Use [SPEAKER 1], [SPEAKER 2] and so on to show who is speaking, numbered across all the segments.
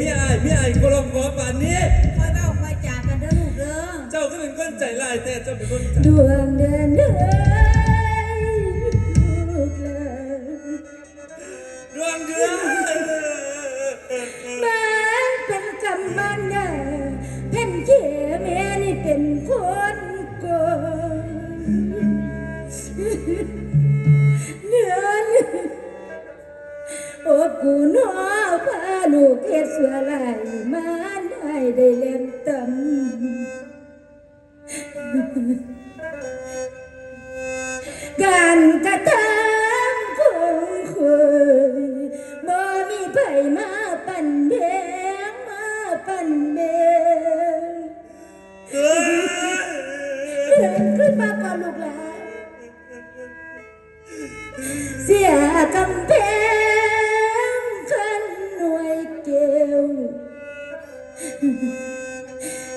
[SPEAKER 1] มีอายมีอายก็ลองขอป่านนี้
[SPEAKER 2] คอยเบ้าคอยจากกันเด้อลูกเด้อ
[SPEAKER 1] เจ้าก็เป็นคนใจร้ายแต่เจ้าเป็นคนใจ
[SPEAKER 3] ดวงเดือนเอ้ยลูกหลาน
[SPEAKER 1] ดวงเดือน
[SPEAKER 3] มันเป็นกรรมมันนะเพ่นเขียแม่นี่เป็นคน กูน้อพาลูกเฮ็ดเสือไหลมันให้ได้เล่นตำการกระทำของคนบ่มีไผมาปั่นแดงมาปั่นแดงเดินขึ้นมาก่อนลูกหลานเสียกำแพง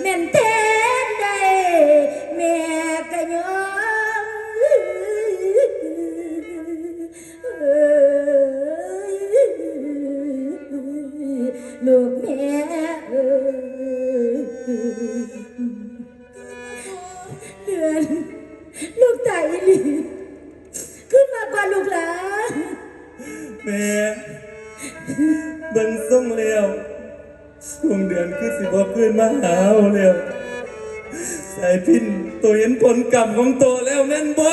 [SPEAKER 3] แม่นแทนได้แม่ก็ยอมลูกแม่เอ้ยเดือนลูกไตอีหลีขึ้นมาก่อนลูกหลาน
[SPEAKER 1] แม่เบิ่งส่งแล้ว ช่วงเดือนคือสิบ่ขึ้นมาหาเอาแล้วสายพินตัวเห็นผลกรรมของตัวแล้วแม่นบ่